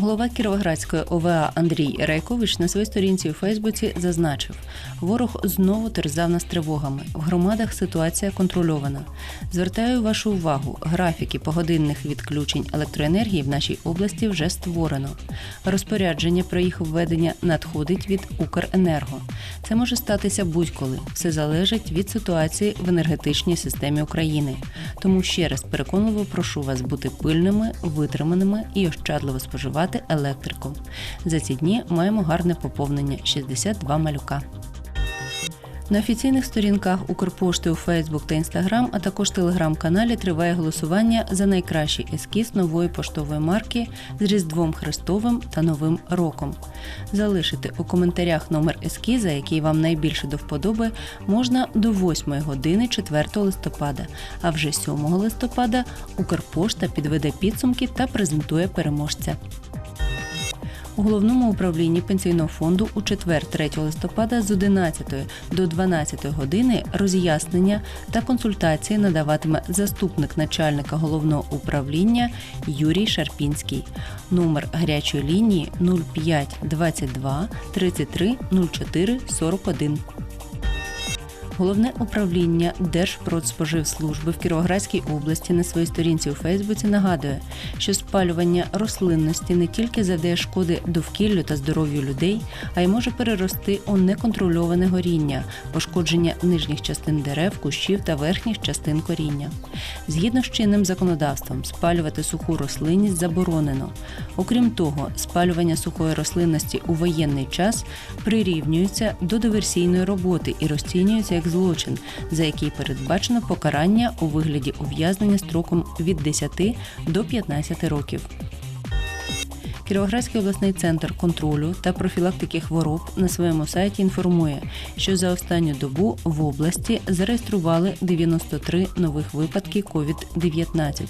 Голова Кіровоградської ОВА Андрій Рейкович на своїй сторінці у Фейсбуці зазначив: ворог знову терзав нас тривогами. В громадах ситуація контрольована. Звертаю вашу увагу, графіки погодинних відключень електроенергії в нашій області вже створено. Розпорядження про їх введення надходить від Укренерго. Це може статися будь-коли. Все залежить від ситуації в енергетичній системі України. Тому ще раз переконливо прошу вас бути пильними, витриманими і ощадливо споживати електрику. За ці дні маємо гарне поповнення 62 малюка. На офіційних сторінках Укрпошти у Фейсбук та Інстаграм, а також телеграм-каналі триває голосування за найкращий ескіз нової поштової марки з Різдвом Христовим та Новим роком. Залишити у коментарях номер ескіза, який вам найбільше до вподоби, можна до 8 години 4 листопада. А вже 7 листопада Укрпошта підведе підсумки та презентує переможця. У головному управлінні пенсійного фонду у четвер 3 листопада з 11 до 12 години роз'яснення та консультації надаватиме заступник начальника головного управління Юрій Шарпінський. Номер гарячої лінії 05 22 33 04 41. Головне управління Держпродспоживслужби в Кіровоградській області на своїй сторінці у Фейсбуці нагадує, що спалювання рослинності не тільки завдає шкоди довкіллю та здоров'ю людей, а й може перерости у неконтрольоване горіння, пошкодження нижніх частин дерев, кущів та верхніх частин коріння. Згідно з чинним законодавством, спалювати суху рослинність заборонено. Окрім того, спалювання сухої рослинності у воєнний час прирівнюється до диверсійної роботи і розцінюється як злочин, за який передбачено покарання у вигляді ув'язнення строком від 10 до 15 років. Кіровоградський обласний центр контролю та профілактики хвороб на своєму сайті інформує, що за останню добу в області зареєстрували 93 нових випадки COVID-19.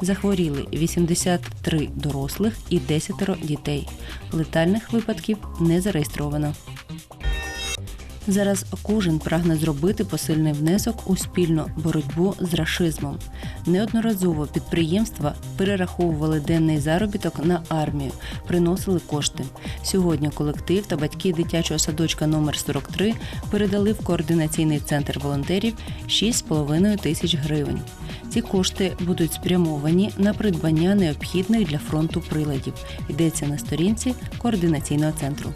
Захворіли 83 дорослих і 10 дітей. Летальних випадків не зареєстровано. Зараз кожен прагне зробити посильний внесок у спільну боротьбу з рашизмом. Неодноразово підприємства перераховували денний заробіток на армію, приносили кошти. Сьогодні колектив та батьки дитячого садочка номер 43 передали в координаційний центр волонтерів 6,5 тисяч гривень. Ці кошти будуть спрямовані на придбання необхідних для фронту приладів. Йдеться на сторінці координаційного центру.